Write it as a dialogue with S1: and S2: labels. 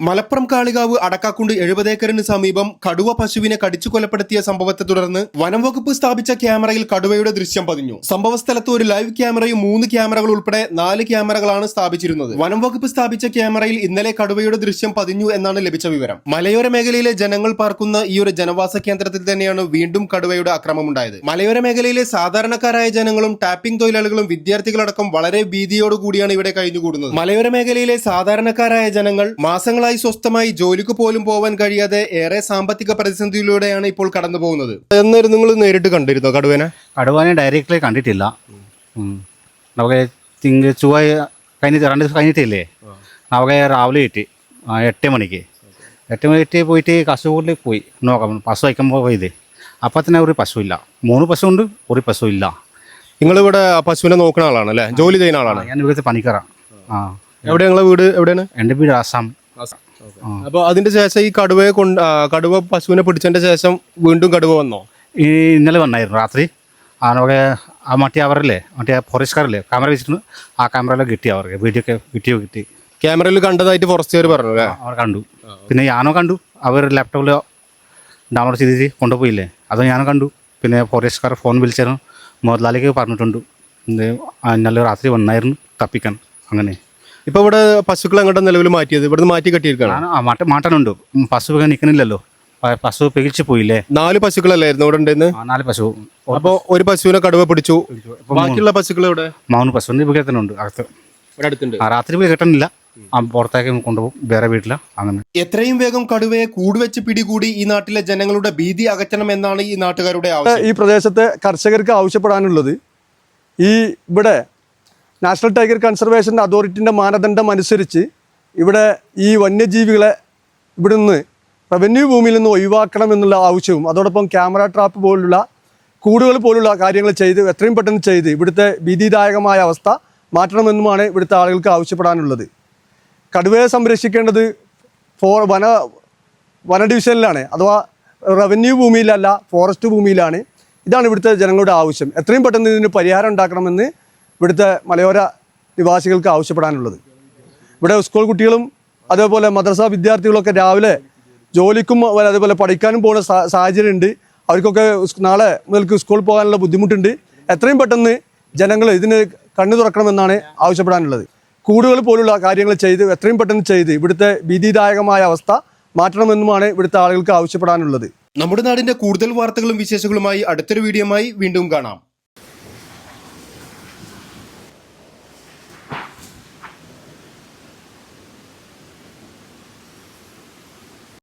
S1: മലപ്പുറം കാളികാവ് അടക്കാക്കുണ്ട് എഴുപതേക്കറിന് സമീപം കടുവ പശുവിനെ കടിച്ചു കൊലപ്പെടുത്തിയ സംഭവത്തെ തുടർന്ന് വനം വകുപ്പ് സ്ഥാപിച്ച ക്യാമറയിൽ കടുവയുടെ ദൃശ്യം പതിഞ്ഞു. സംഭവ സ്ഥലത്ത് ഒരു ലൈവ് ക്യാമറയും മൂന്ന് ക്യാമറകൾ ഉൾപ്പെടെ നാല് ക്യാമറകളാണ് സ്ഥാപിച്ചിരുന്നത്. വനം വകുപ്പ് സ്ഥാപിച്ച ക്യാമറയിൽ ഇന്നലെ കടുവയുടെ ദൃശ്യം പതിഞ്ഞു എന്നാണ് ലഭിച്ച വിവരം. മലയോര മേഖലയിലെ ജനങ്ങൾ പാർക്കുന്ന ഈ ഒരു ജനവാസ കേന്ദ്രത്തിൽ തന്നെയാണ് വീണ്ടും കടുവയുടെ ആക്രമമുണ്ടായത് മലയോര മേഖലയിലെ സാധാരണക്കാരായ ജനങ്ങളും ടാപ്പിംഗ് തൊഴിലാളികളും വിദ്യാർത്ഥികളടക്കം വളരെ ഭീതിയോടുകൂടിയാണ് ഇവിടെ കഴിഞ്ഞുകൂടുന്നത്. മലയോര മേഖലയിലെ സാധാരണക്കാരായ ജനങ്ങൾ മാസങ്ങളായി സ്വസ്ഥമായി ജോലിക്ക് പോലും പോവാൻ കഴിയാതെ ഏറെ സാമ്പത്തിക പ്രതിസന്ധിയിലൂടെയാണ് ഇപ്പോൾ കടന്നു പോകുന്നത് എന്നായിരുന്നു നിങ്ങൾ നേരിട്ട് കണ്ടിരുന്നോ കടുവനെ?
S2: കടുവനെ ഡയറക്റ്റ്ലി കണ്ടിട്ടില്ല. നമുക്ക് തിങ്ക ചൊവ്വ കഴിഞ്ഞിട്ട് രണ്ട് ദിവസം കഴിഞ്ഞിട്ടില്ലേ? നമുക്ക് രാവിലെ കിട്ടി എട്ട് മണിക്ക്. എട്ട് മണിക്ക് പോയിട്ട് കസുകൂട്ടിൽ പോയി. നോക്കാം പശു വയ്ക്കുമ്പോൾ പോയത്. അപ്പം തന്നെ ഒരു പശു ഇല്ല മൂന്ന് പശു ഉണ്ട് ഒരു പശു ഇല്ല
S1: നിങ്ങളിവിടെ പശുവിനെ നോക്കുന്ന ആളാണ് അല്ലേ? ജോലി ചെയ്യുന്ന ആളാണ്?
S2: ഞാൻ ഇവിടുത്തെ പണിക്കറാണ് ആ.
S1: എവിടെ നിങ്ങളെ വീട്? എവിടെയാണ്?
S2: എന്റെ വീട് ആസാം.
S1: അപ്പൊ അതിന്റെ ശേഷം ഈ കടുവയെ കൊണ്ട് കടുവ പശുവിനെ പിടിച്ചതിന്റെ ശേഷം വീണ്ടും കടുവ വന്നോ?
S2: ഈ ഇന്നലെ വന്നായിരുന്നു രാത്രി. ആ നമുക്ക് ആ മറ്റേ അവരല്ലേ? മറ്റേ ഫോറസ്റ്റുകാരല്ലേ ക്യാമറ വെച്ചിട്ട് ആ ക്യാമറയിലൊക്കെ കിട്ടി അവർക്ക്. വീഡിയോ ഒക്കെ വീഡിയോ കിട്ടി.
S1: ക്യാമറയിൽ കണ്ടതായിട്ട് ഫോറസ്റ്റുകാർ പറഞ്ഞു അല്ലേ?
S2: അവർ കണ്ടു. പിന്നെ ഞാനോ കണ്ടു. അവർ ലാപ്ടോപ്പിൽ ഡൗൺലോഡ് ചെയ്തിട്ട് കൊണ്ടുപോയില്ലേ? അത് ഞാനും കണ്ടു. പിന്നെ ഫോറസ്റ്റുകാർ ഫോൺ വിളിച്ചായിരുന്നു. മുതലാളിക്ക് പറഞ്ഞിട്ടുണ്ട്. നല്ല ഇന്നലെ രാത്രി വന്നായിരുന്നു. തപ്പിക്കാൻ. അങ്ങനെ.
S1: ഇപ്പൊ ഇവിടെ പശുക്കൾ അങ്ങോട്ട് നിലവിൽ മാറ്റിയത്? ഇവിടുന്ന് മാറ്റി കെട്ടിയിരിക്കുകയാണ്.
S2: മാറ്റാനുണ്ട് ആ മാട്ട മാട്ടാനുണ്ട് ഉം, പശു ഒക്കെ പശു പികിച്ച് പോയില്ലേ?
S1: നാല് പശുക്കളല്ലായിരുന്നു ഇവിടെ
S2: ഉണ്ടെന്ന്? നാല് പശു.
S1: അപ്പൊ ഒരു പശുവിനെ കടുവ പിടിച്ചു. ബാക്കിയുള്ള പശുക്കൾ ഇവിടെ
S2: മൂന്ന് പശു ഉണ്ട് അകത്ത്.
S1: ഇവിടെ അടുത്തുണ്ട്.
S2: ആ രാത്രി പോയി കെട്ടണില്ല. പുറത്തേക്ക് കൊണ്ടുപോകും. വേറെ വീട്ടില. അങ്ങനെ.
S1: എത്രയും വേഗം കടുവയെ കൂടുവെച്ച് പിടികൂടി ഈ നാട്ടിലെ ജനങ്ങളുടെ ഭീതി അകറ്റണം എന്നാണ് ഈ നാട്ടുകാരുടെ ആവശ്യം.
S3: ഈ പ്രദേശത്തെ കർഷകർക്ക് ആവശ്യപ്പെടാനുള്ളത് ഈ ഇവിടെ നാഷണൽ ടൈഗർ കൺസർവേഷൻ അതോറിറ്റിന്റെ മാനദണ്ഡം അനുസരിച്ച് ഇവിടെ ഈ വന്യജീവികളെ ഇവിടുന്ന് റവന്യൂ ഭൂമിയിൽ നിന്ന് ഒഴിവാക്കണം എന്നുള്ള ആവശ്യവും അതോടൊപ്പം ക്യാമറ ട്രാപ്പ് പോലുള്ള കൂടുകൾ പോലുള്ള കാര്യങ്ങൾ ചെയ്ത് എത്രയും പെട്ടെന്ന് ചെയ്ത് ഇവിടുത്തെ ഭീതിദായകമായ അവസ്ഥ മാറ്റണമെന്നുമാണ് ഇവിടുത്തെ ആളുകൾക്ക് ആവശ്യപ്പെടാനുള്ളത്. കടുവയെ സംരക്ഷിക്കേണ്ടത് ഫോ വന വന ഡിവിഷനിലാണ് അഥവാ റവന്യൂ ഭൂമിയിലല്ല ഫോറസ്റ്റ് ഭൂമിയിലാണ്. ഇതാണ് ഇവിടുത്തെ ജനങ്ങളുടെ ആവശ്യം. എത്രയും പെട്ടെന്ന് ഇതിന് പരിഹാരം ഉണ്ടാക്കണമെന്ന് ഇവിടുത്തെ മലയോര നിവാസികൾക്ക് ആവശ്യപ്പെടാനുള്ളത്. ഇവിടെ സ്കൂൾ കുട്ടികളും അതേപോലെ മദ്രസ വിദ്യാർത്ഥികളൊക്കെ രാവിലെ ജോലിക്കും അതേപോലെ പഠിക്കാനും പോകുന്ന സാഹചര്യം സാഹചര്യമുണ്ട്. അവർക്കൊക്കെ നാളെ മുതൽക്ക് സ്കൂളിൽ പോകാനുള്ള ബുദ്ധിമുട്ടുണ്ട്. എത്രയും പെട്ടെന്ന് ജനങ്ങൾ ഇതിന് കണ്ണു തുറക്കണമെന്നാണ് ആവശ്യപ്പെടാനുള്ളത്. കൂടുകൾ പോലുള്ള കാര്യങ്ങൾ ചെയ്ത് എത്രയും പെട്ടെന്ന് ചെയ്ത് ഇവിടുത്തെ ഭീതിദായകമായ അവസ്ഥ മാറ്റണമെന്നുമാണ് ഇവിടുത്തെ ആളുകൾക്ക് ആവശ്യപ്പെടാനുള്ളത്.
S1: നമ്മുടെ നാടിന്റെ കൂടുതൽ വാർത്തകളും വിശേഷങ്ങളുമായി അടുത്തൊരു വീഡിയോമായി വീണ്ടും കാണാം.